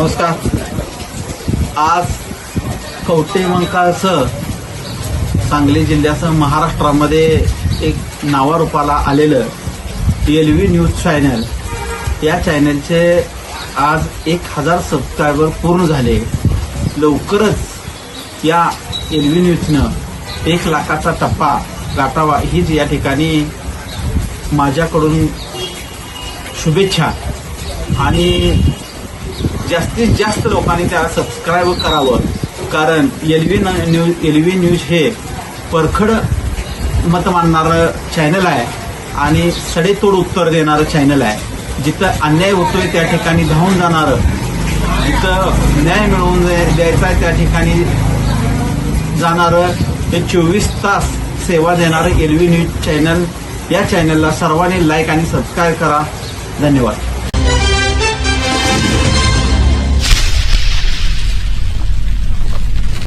नमस्कार. आज कवटे सांगली जिल्ह्यासह महाराष्ट्रामध्ये एक नावारूपाला आलेलं एल व्ही न्यूज चॅनल या चॅनलचे आज एक हजार सबस्क्रायबर पूर्ण झाले. लवकरच या एल व्ही न्यूजनं एक लाखाचा टप्पा गाठावा. हीच या ठिकाणी माझ्याकडून शुभेच्छा. आणि जास्तीत जास्त लोकांनी त्याला सबस्क्राईब करावं. कारण L V news L V news हे परखड मत मानणारं चॅनल आहे आणि सडेतोड उत्तर देणारं चॅनल आहे. जिथं अन्याय होतोय त्या ठिकाणी धावून जाणारं जिथं न्याय मिळवून द्यायचा आहे त्या ठिकाणी जाणारं हे चोवीस तास सेवा देणारं एलव्ही न्यूज चॅनल या चॅनलला सर्वांनी लाईक आणि सबस्क्राईब करा. धन्यवाद.